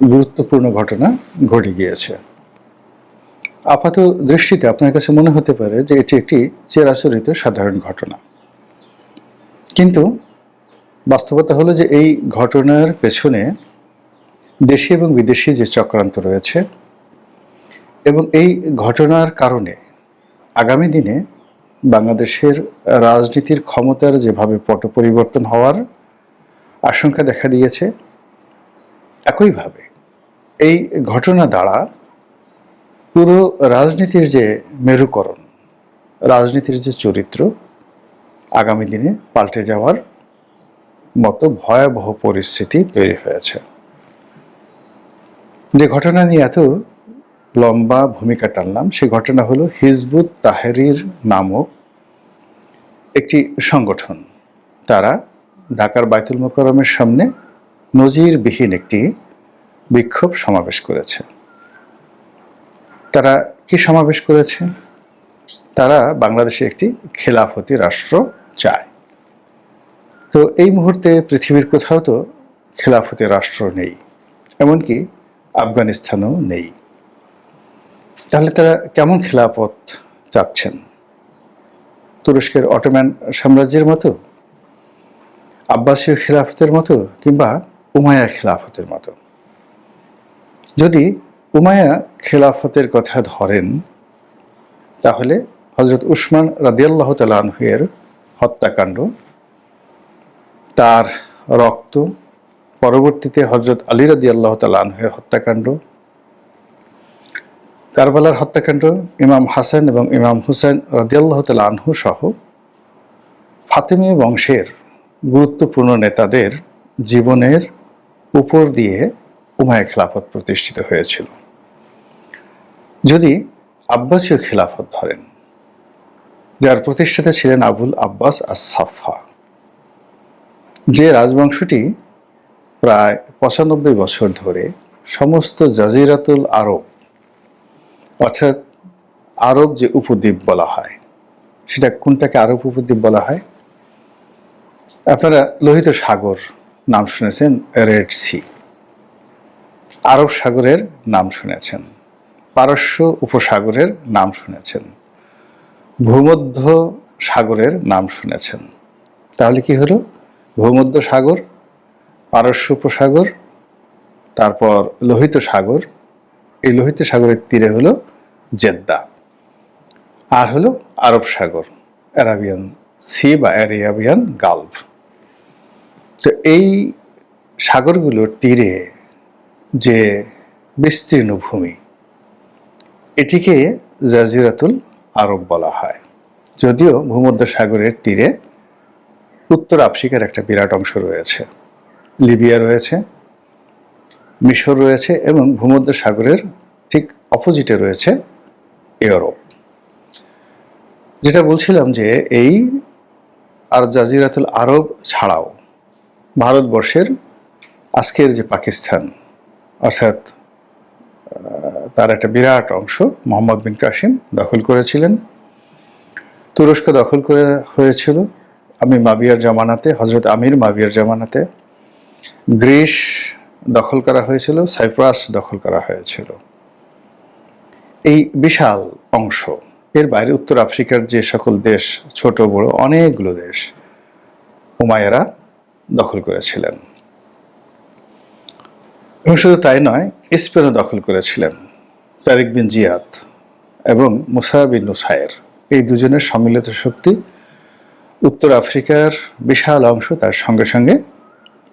গুরুত্বপূর্ণ ঘটনা ঘটে গিয়েছে। আপাত দৃষ্টিতে আপনার কাছে মনে হতে পারে যে এটি একটি চিরাচরিত সাধারণ ঘটনা। কিন্তু বাস্তবতা হলো যে এই ঘটনার পেছনে দেশি এবং বিদেশি যে চক্রান্ত রয়েছে এবং এই ঘটনার কারণে আগামী দিনে বাংলাদেশের রাজনীতির ক্ষমতার যেভাবে পট পরিবর্তন হওয়ার আশঙ্কা দেখা দিয়েছে, একইভাবে এই ঘটনা দ্বারা পুরো রাজনীতির যে মেরুকরণ, রাজনীতির যে চরিত্র আগামী দিনে পাল্টে যাওয়ার মতো ভয়াবহ পরিস্থিতি তৈরি হয়েছে। যে ঘটনা নিয়ে এত লম্বা ভূমিকা টানলাম, সে ঘটনা হলো হিজবুত তাহেরির নামক একটি সংগঠন। তারা ঢাকার বাইতুল মোকরমের সামনে নজিরবিহীন একটি বিক্ষোভ সমাবেশ করেছে। তারা কি সমাবেশ করেছে? তারা বাংলাদেশে একটি খেলাফতি রাষ্ট্র চায়। তো এই মুহূর্তে পৃথিবীর কোথাও তো খেলাফতি রাষ্ট্র নেই, এমনকি আফগানিস্তানও নেই। তাহলে তারা কেমন খেলাফত চাচ্ছেন? তুরস্কের অটোম্যান সাম্রাজ্যের মতো? আব্বাসীয় খেলাফতের মতো কিংবা উমায়া খেলাফতের মতো? যদি উমায়া খেলাফতের কথা ধরেন, তাহলে হজরত উসমান রাদিয়াল্লাহ তালানহের হত্যাকাণ্ড, তার রক্ত, পরবর্তীতে হজরত আলী রাদি আল্লাহ তালাহের হত্যাকাণ্ড, কারবালার হত্যাকাণ্ড, ইমাম হাসান এবং ইমাম হুসেন রাদিয়াল্লাহ তালাহু সহ ফাতেমি বংশের গুরুত্বপূর্ণ নেতাদের জীবনের উপর দিয়ে উমায় খেলাফত প্রতিষ্ঠিত হয়েছিল। যদি আব্বাসীয় খেলাফত ধরেন, যার প্রতিষ্ঠাতা ছিলেন আবুল আব্বাস আসাফা যে রাজবংশটি প্রায় পঁচানব্বই বছর ধরে সমস্ত জাজিরাতুল আরব, অর্থাৎ আরব যে উপদ্বীপ বলা হয়, সেটা কোনটাকে আরব উপদ্বীপ বলা হয়? আপনারা লোহিত সাগর নাম শুনেছেন, রেড সি। আরব সাগরের নাম শুনেছেন। পারস্য উপসাগরের নাম শুনেছেন। ভূমধ্য সাগরের নাম শুনেছেন। তাহলে কি হলো? ভূমধ্য সাগর, পারস্য উপসাগর, তারপর লোহিত সাগর। এই লোহিত সাগরের তীরে হলো জেদ্দা। আর হলো আরব সাগর, অ্যারাবিয়ান সি বা অ্যারাবিয়ান গালভ তো এই সাগরগুলোর তীরে যে বিস্তীর্ণ ভূমি, এটিকে জাজিরাতুল আরব বলা হয়। যদিও ভূমধ্য সাগরের তীরে উত্তর আফ্রিকার একটা বিরাট অংশ রয়েছে, লিবিয়া রয়েছে, মিশর রয়েছে এবং ভূমধ্য সাগরের ঠিক অপোজিটে রয়েছে ইউরোপ। যেটা বলছিলাম যে এই আর জাজিরাতুল আরব ছাড়াও ভারতবর্ষের আজকের যে পাকিস্তান অর্থাৎ তার একটা বিরাট অংশ মোহাম্মদ বিন কাসিম দখল করেছিলেন। তুরস্ক দখল করে হয়েছিল আমি মাবিয়ার জামানাতে হজরত আমির মাবিয়ার জামানাতে। গ্রিস দখল করা হয়েছিল, সাইপ্রাস দখল করা হয়েছিল। এই বিশাল অংশ, এর বাইরে উত্তর আফ্রিকার যে সকল দেশ, ছোট বড় অনেকগুলো দেশ হুমায়েরা দখল করেছিলেন। এবং শুধু তাই নয়, স্পেনও দখল করেছিলেন তারিক বিন জিয়াদ এবং মুসা বিন নুসায়ের এই দুজনের সম্মিলিত শক্তি উত্তর আফ্রিকার বিশাল অংশ তার সঙ্গে সঙ্গে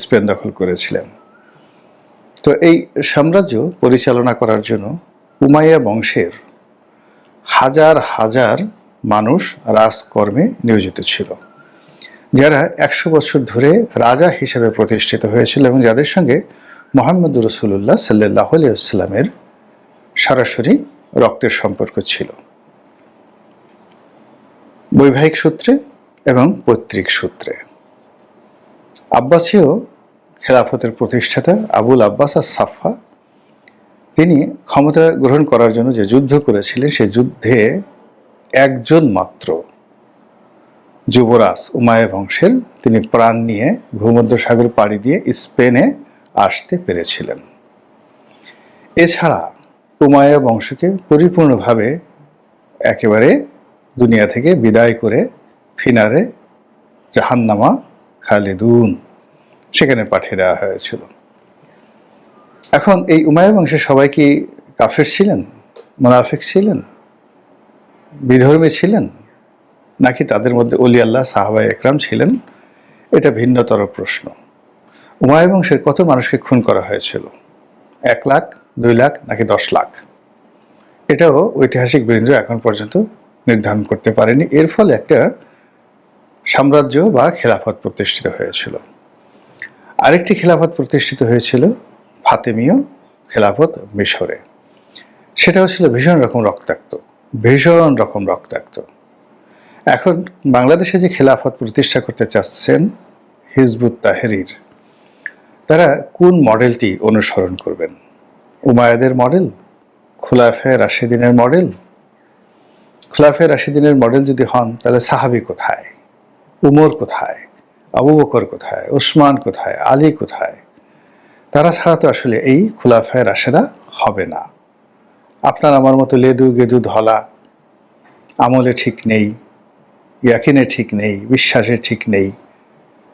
স্পেন দখল করেছিলেন। তো এই সাম্রাজ্য পরিচালনা করার জন্য উমাইয়া বংশের হাজার হাজার মানুষ রাজকর্মে নিয়োজিত ছিল, যারা একশো বছর ধরে রাজা হিসেবে প্রতিষ্ঠিত হয়েছিল এবং যাদের সঙ্গে মোহাম্মদ রসুল্লাহ সাল্লাহ আলিয়াল্লামের সরাসরি রক্তের সম্পর্ক ছিল। বৈবাহিক সূত্রে এবং পৈতৃক সূত্রে। আব্বাসীয় খেলাফতের প্রতিষ্ঠাতা আবুল আব্বাস আর সাফা তিনি ক্ষমতা গ্রহণ করার জন্য যে যুদ্ধ করেছিলেন সেই যুদ্ধে একজন মাত্র যুবরাজ উমায় বংশের, তিনি প্রাণ নিয়ে ভূমধ্য সাগর পাড়ি দিয়ে স্পেনে আসতে পেরেছিলেন। এছাড়া উমায়া বংশকে পরিপূর্ণভাবে একেবারে দুনিয়া থেকে বিদায় করে ফিনারে জাহান্নামা খালিদুন সেখানে পাঠিয়ে দেওয়া হয়েছিল। এখন এই উমায়া বংশের সবাই কি কাফের ছিলেন? মোনাফিক ছিলেন? বিধর্মী ছিলেন? নাকি তাদের মধ্যে অলি আল্লাহ সাহাবাই একরাম ছিলেন? এটা ভিন্নতর প্রশ্ন। উমায় বংশের কত মানুষকে খুন করা হয়েছিল। এক লাখ, দুই লাখ নাকি দশ লাখ। এটাও ঐতিহাসিক বৃন্দ এখন পর্যন্ত নির্ধারণ করতে পারেনি। এর ফলে একটা সাম্রাজ্য বা খেলাফত প্রতিষ্ঠিত হয়েছিল। আরেকটি খেলাফত প্রতিষ্ঠিত হয়েছিল ফাতেমীয় খেলাফত মিশরে। সেটাও ছিল ভীষণ রকম রক্তাক্ত, ভীষণ রকম রক্তাক্ত। এখন বাংলাদেশে যে খেলাফত প্রতিষ্ঠা করতে চাচ্ছেন হিজবুত তাহেরির তারা কোন মডেলটি অনুসরণ করবেন? উমায়াদের মডেল? খোলাফে রাশিদিনের মডেল? খোলাফে রাশিদিনের মডেল যদি হন, তাহলে সাহাবি কোথায়? উমর কোথায়? আবু বকর কোথায়? ওসমান কোথায়? আলী কোথায়? তারা ছাড়া তো আসলে এই খোলাফায় রাশেদা হবে না। আপনার আমার মতো লেদু গেদু ধলা, আমলে ঠিক নেই, ইয়াকিনে ঠিক নেই, বিশ্বাসে ঠিক নেই,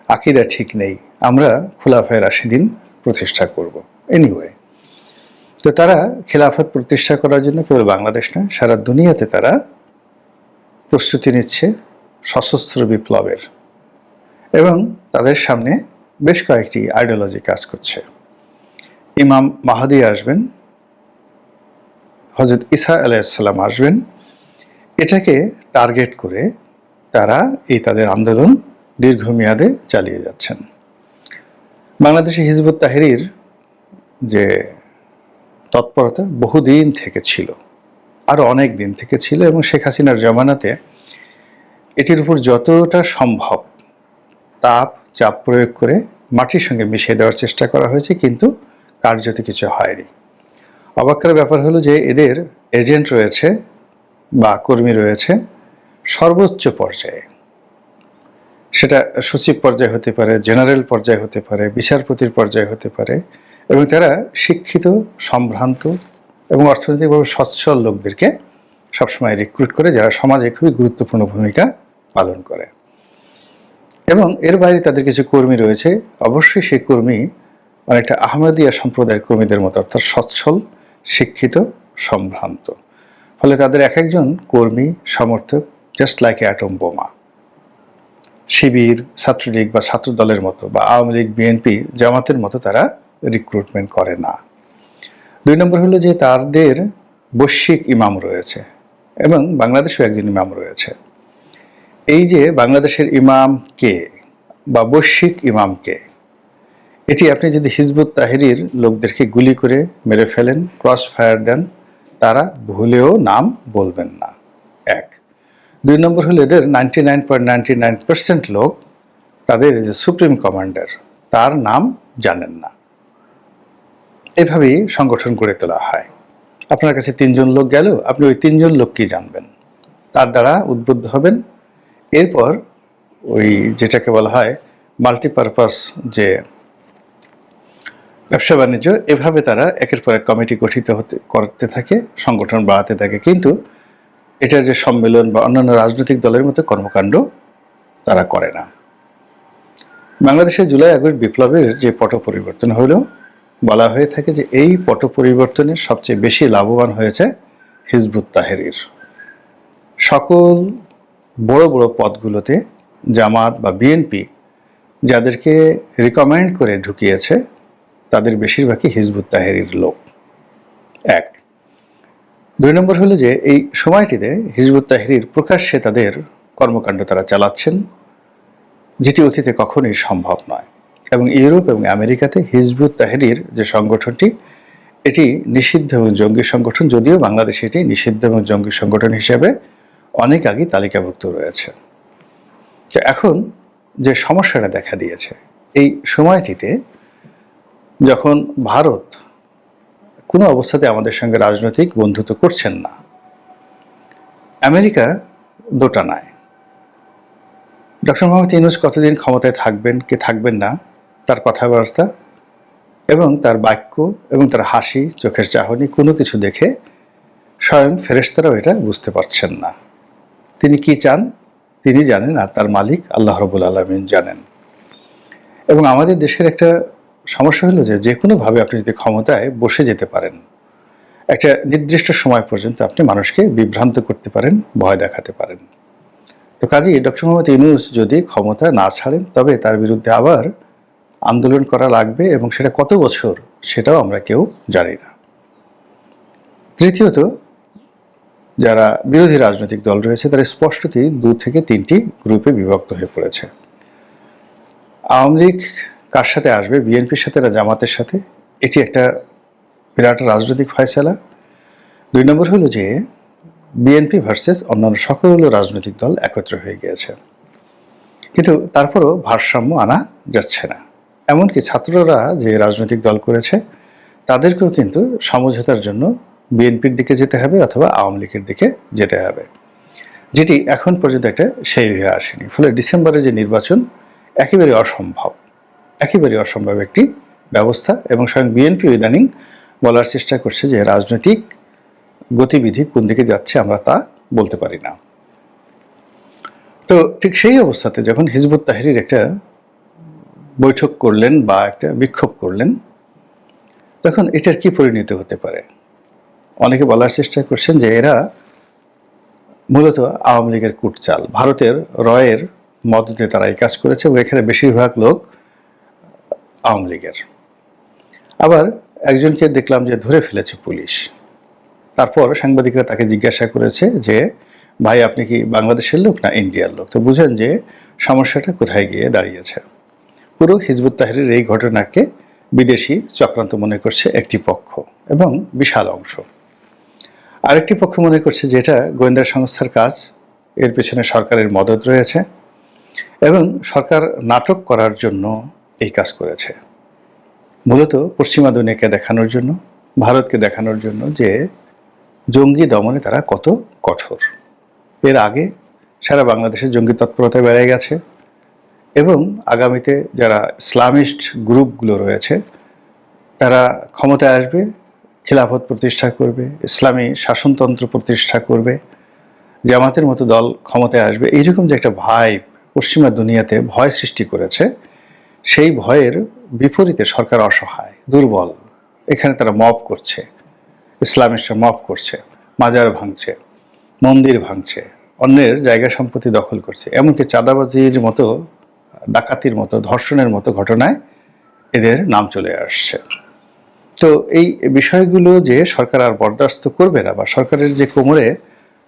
আকিদা ঠিক নেই আমরা খোলাফায় রাশিদিন প্রতিষ্ঠা করব। এনিওয়ে তো তারা খেলাফত প্রতিষ্ঠা করার জন্য কেবল বাংলাদেশ নয় সারা দুনিয়াতে তারা প্রস্তুতি নিচ্ছে সশস্ত্র বিপ্লবের। এবং তাদের সামনে বেশ কয়েকটি আইডিওলজি কাজ করছে। ইমাম মাহাদি আসবেন হজরত ইসা আলাইসাল্লাম আসবেন। এটাকে টার্গেট করে তারা এই তাদের আন্দোলন দীর্ঘমেয়াদে চালিয়ে যাচ্ছেন। বাংলাদেশে হিজবুত তাহেরির যে তৎপরতা বহুদিন থেকে ছিল আরও অনেক দিন থেকে ছিল এবং শেখ হাসিনার জমানাতে এটির উপর যতটা সম্ভব তাপ, চাপ প্রয়োগ করে মাটির সঙ্গে মিশিয়ে দেওয়ার চেষ্টা করা হয়েছে, কিন্তু কার্যত কিছু হয়নি। অবাক্যের ব্যাপার হলো যে এদের এজেন্ট রয়েছে বা কর্মী রয়েছে সর্বোচ্চ পর্যায়ে। সেটা সচিব পর্যায়ে হতে পারে, জেনারেল পর্যায়ে হতে পারে, বিচারপতির পর্যায়ে হতে পারে এবং তারা শিক্ষিত, সম্ভ্রান্ত এবং অর্থনৈতিকভাবে সচ্ছল লোকদেরকে সবসময় রিক্রুট করে, যারা সমাজে খুবই গুরুত্বপূর্ণ ভূমিকা পালন করে। এবং এর বাইরে তাদের কিছু কর্মী রয়েছে। অবশ্যই সেই কর্মী অনেকটা আহমেদিয়া সম্প্রদায়ের কর্মীদের মতো, অর্থাৎ সচ্ছল, শিক্ষিত, সম্ভ্রান্ত। ফলে তাদের এক একজন কর্মী, সমর্থক জাস্ট লাইক অ্যাটম বোমা শিবির, ছাত্রলীগ বা ছাত্র দলের মতো বা আওয়ামী লীগ, বিএনপি জামাতের মতো তারা রিক্রুটমেন্ট করে না। দুই নম্বর হলো যে তাদের বৈশ্বিক ইমাম রয়েছে এবং বাংলাদেশেও একজন ইমাম রয়েছে। এই যে বাংলাদেশের ইমাম কে বা বৈশ্বিক ইমাম কে, এটি আপনি যদি হিজবুত তাহিরির লোকদেরকে গুলি করে মেরে ফেলেন ক্রস ফায়ার দেন, তারা ভুলেও নাম বলবেন না। দুই নম্বর হলো এদের নাইনটি লোক তাদের যে সুপ্রিম কমান্ডার তার নাম জানেন না। এভাবেই সংগঠন গড়ে তোলা হয়। আপনার কাছে তিনজন লোক গেল, আপনি ওই তিনজন লোককেই জানবেন। তার দ্বারা উদ্বুদ্ধ হবেন। এরপর ওই যেটাকে বলা হয় মাল্টিপারপাস যে ব্যবসা বাণিজ্য, এভাবে তারা একের পর এক কমিটি গঠিত হতে, করতে থাকে, সংগঠন বাড়াতে থাকে। কিন্তু এটা যে সম্মেলন বা অন্যান্য রাজনৈতিক দলের মতো কর্মকাণ্ড তারা করে না। বাংলাদেশে জুলাই, আগস্ট বিপ্লবের যে পট পরিবর্তন হলো, বলা হয়ে থাকে যে এই পট পরিবর্তনের সবচেয়ে বেশি লাভবান হয়েছে হিজবুত তাহেরির। সকল বড় বড় পদগুলোতে জামাত বা বিএনপি যাদেরকে রিকমেন্ড করে ঢুকিয়েছে, তাদের বেশিরভাগই হিজবুত তাহেরির লোক। দুই নম্বর হলো যে এই সময়টিতে হিজবুত তাহরির প্রকাশ্যে তাদের কর্মকাণ্ড তারা চালাচ্ছেন, যেটি অতীতে কখনোই সম্ভব নয়। এবং ইউরোপ এবং আমেরিকাতে হিজবুত তাহেরির যে সংগঠনটি, এটি নিষিদ্ধ এবং জঙ্গি সংগঠন, যদিও বাংলাদেশে এটি নিষিদ্ধ এবং জঙ্গি সংগঠন হিসেবে অনেক আগে তালিকাভুক্ত রয়েছে। এখন যে সমস্যাটা দেখা দিয়েছে, এই সময়টিতে যখন ভারত কোনো অবস্থাতে আমাদের সঙ্গে রাজনৈতিক বন্ধুত্ব করছেন না। আমেরিকা দোটানায় ডক্টর মোহাম্মদ ইউনুস কতদিন ক্ষমতায় থাকবেন, কে থাকবেন না, তার কথাবার্তা এবং তার বাক্য এবং তার হাসি, চোখের চাহনি, কোনো কিছু দেখে স্বয়ং ফেরেস্তারাও এটা বুঝতে পারছেন না। তিনি কি চান? তিনি জানেন আর তার মালিক আল্লাহ রবুল আলমিন জানেন। এবং আমাদের দেশের একটা সমস্যা হলো যে যে কোনোভাবে আপনি যদি ক্ষমতায় বসে যেতে পারেন, একটা নির্দিষ্ট সময় পর্যন্ত আপনি মানুষকে বিভ্রান্ত করতে পারেন, ভয় দেখাতে পারেন। তো কাজেই ডক্টর মোহাম্মদ ইউনুস যদি ক্ষমতা না ছাড়েন, তবে তার বিরুদ্ধে আবার আন্দোলন করা লাগবে এবং সেটা কত বছর সেটাও আমরা কেউ জানি না। তৃতীয়ত, যারা বিরোধী রাজনৈতিক দল রয়েছে, তারা স্পষ্টতই দু থেকে তিনটি গ্রুপে বিভক্ত হয়ে পড়েছে। আওয়ামী লীগ কার সাথে আসবে? বিএনপির সাথে না জামাতের সাথে? এটি একটা বিরাট রাজনৈতিক ফয়সালা। দুই নম্বর হলো যে, বিএনপি ভার্সেস অন্যান্য সকল রাজনৈতিক দল একত্র হয়ে গিয়েছে। কিন্তু তারপরও ভারসাম্য আনা যাচ্ছে না। এমনকি ছাত্ররা যে রাজনৈতিক দল করেছে, তাদেরকেও কিন্তু সমঝোতার জন্য বিএনপির দিকে যেতে হবে অথবা আওয়ামী লীগের দিকে যেতে হবে। যেটি এখন পর্যন্ত একটা সেই হয়ে আসেনি। ফলে ডিসেম্বরে যে নির্বাচন একেবারে অসম্ভব। একেবারে অসম্ভব একটি ব্যবস্থা এবং স্বয়ং বিএনপি ইদানিং বলার চেষ্টা করছে যে রাজনৈতিক গতিবিধি কোন দিকে যাচ্ছে আমরা তা বলতে পারি না। তো ঠিক সেই অবস্থাতে যখন হিজবুত তাহিরির একটা বৈঠক করলেন বা একটা বিক্ষোভ করলেন, তখন এটার কি পরিণতি হতে পারে? অনেকে বলার চেষ্টা করছেন যে এরা মূলত আওয়ামী লীগের কুটচাল, ভারতের রয়ের মদতে তারা এই কাজ করেছে এবং এখানে বেশিরভাগ লোক আওয়ামী লীগের। আবার একজনকে দেখলাম যে ধরে ফেলেছে পুলিশ। তারপর সাংবাদিকরা তাকে জিজ্ঞাসা করেছে যে, ভাই, আপনি কি বাংলাদেশের লোক না ইন্ডিয়ার লোক? তো বুঝেন যে সমস্যাটা কোথায় গিয়ে দাঁড়িয়েছে। পুরো হিজবুত তাহরির এই ঘটনাকে বিদেশি চক্রান্ত মনে করছে একটি পক্ষ এবং বিশাল অংশ। আরেকটি পক্ষ মনে করছে যে এটা গোয়েন্দা সংস্থার কাজ। এর পেছনে সরকারের মদত রয়েছে এবং সরকার নাটক করার জন্য এই কাজ করেছে। মূলত পশ্চিমা দুনিয়াকে দেখানোর জন্য, ভারতকে দেখানোর জন্য যে জঙ্গি দমনে তারা কত কঠোর। এর আগে সারা বাংলাদেশে জঙ্গি তৎপরতা বেড়ে গেছে এবং আগামীতে যারা ইসলামিস্ট গ্রুপগুলো রয়েছে, তারা ক্ষমতায় আসবে, খিলাফত প্রতিষ্ঠা করবে, ইসলামী শাসনতন্ত্র প্রতিষ্ঠা করবে, জামাতের মতো দল ক্ষমতায় আসবে। এইরকম যে একটা ভয় পশ্চিমা দুনিয়াতে ভয় সৃষ্টি করেছে সেই ভয়ের বিপরীতে সরকার অসহায়, দুর্বল। এখানে তারা মব করছে। ইসলামিস্টরা মব করছে, মাজার ভাঙছে, মন্দির ভাঙছে, অন্যের জায়গা সম্পত্তি দখল করছে। এমনকি চাঁদাবাজির মতো, ডাকাতির মতো, ধর্ষণের মতো ঘটনায় এদের নাম চলে আসছে। তো এই বিষয়গুলো যে সরকার আর বরদাস্ত করবে না বা সরকারের যে কোমরে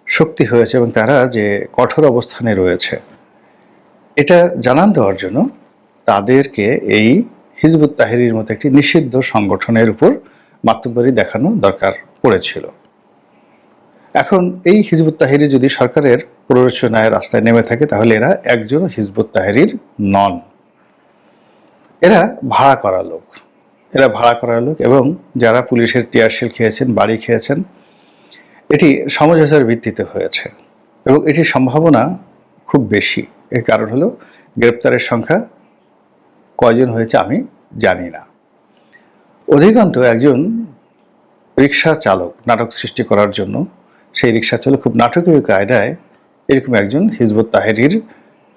শক্তি হয়েছে এবং তারা যে কঠোর অবস্থানে রয়েছে, এটা জানান দেওয়ার জন্য তাদেরকে এই হিজবুত তাহিরির মতো একটি নিষিদ্ধ সংগঠনের উপর মাতব্বরি দেখানো দরকার পড়েছিল। এখন এই হিজবুত তাহিরি যদি সরকারের প্ররোচনায় রাস্তায় নেমে থাকে, তাহলে এরা একজন হিজবুত তাহিরির নন। এরা ভাড়া করা লোক। এরা ভাড়া করা লোক এবং যারা পুলিশের টিয়ারশেল খেয়েছেন, বাড়ি খেয়েছেন, এটি সমঝোতার ভিত্তিতে হয়েছে এবং এটির সম্ভাবনা খুব বেশি। এর কারণ হলো গ্রেপ্তারের সংখ্যা কয়জন হয়েছে আমি জানি না। অধিকান্ত একজন রিক্সা চালক নাটক সৃষ্টি করার জন্য। সেই রিক্সা চালক খুব নাটকীয় কায়দায় এরকম একজন হিজবুত তাহেরির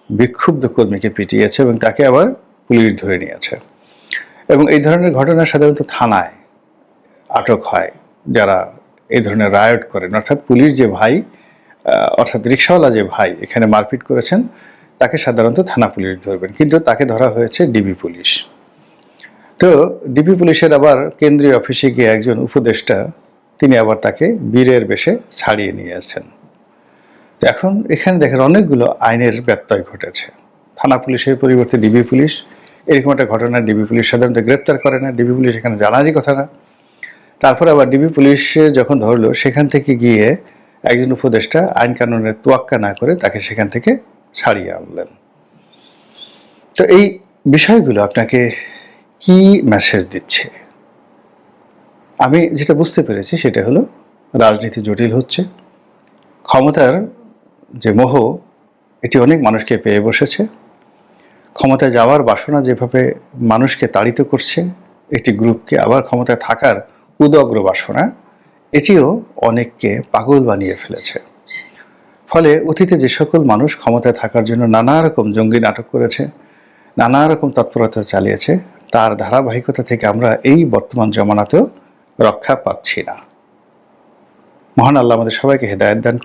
বিক্ষুব্ধ কর্মীকে পিটিয়েছে এবং তাকে আবার পুলিশ ধরে নিয়েছে। এবং এই ধরনের ঘটনা সাধারণত থানায় আটক হয়, যারা এই ধরনের রায়ট করেন। অর্থাৎ পুলিশ যে ভাই অর্থাৎ রিক্সাওয়ালা যে ভাই এখানে মারপিট করেছেন তাকে সাধারণত থানা পুলিশ ধরবেন, কিন্তু তাকে ধরা হয়েছে ডিবি পুলিশ। তো ডিবি পুলিশের আবার কেন্দ্রীয় অফিসে গিয়ে একজন উপদেষ্টা, তিনি আবার তাকে বীরের বেশে ছাড়িয়ে নিয়েছেন তো এখন এখানে দেখেন অনেকগুলো আইনের ব্যত্যয় ঘটেছে। থানা পুলিশের পরিবর্তে ডিবি পুলিশ, এরকম একটা ঘটনা ডিবি পুলিশ সাধারণত গ্রেপ্তার করে না, ডিবি পুলিশ এখানে জানারই কথা না। তারপর আবার ডিবি পুলিশ যখন ধরলো, সেখান থেকে গিয়ে একজন উপদেষ্টা আইন কানুনের তোয়াক্কা না করে তাকে সেখান থেকে ছাড়িয়ে আনলেন। তো এই বিষয়গুলো আপনাকে কি মেসেজ দিচ্ছে? আমি যেটা বুঝতে পেরেছি সেটা হলো, রাজনীতি জটিল হচ্ছে। ক্ষমতার যে মোহ, এটি অনেক মানুষকে পেয়ে বসেছে। ক্ষমতায় যাওয়ার বাসনা যেভাবে মানুষকে তাড়িত করছে একটি গ্রুপকে আবার ক্ষমতায় থাকার উদগ্র বাসনা, এটিও অনেককে পাগল বানিয়ে ফেলেছে। ফলে অতীতে যে সকল মানুষ ক্ষমতায় থাকার জন্য নানা রকম জঙ্গি নাটক করেছে, নানা রকম তৎপরতা চালিয়েছে, তার ধারাবাহিকতা থেকে আমরা এই বর্তমান জমানাতেও রক্ষা পাচ্ছি না। মহান আল্লাহ আমাদের সবাইকে হেদায়ত দান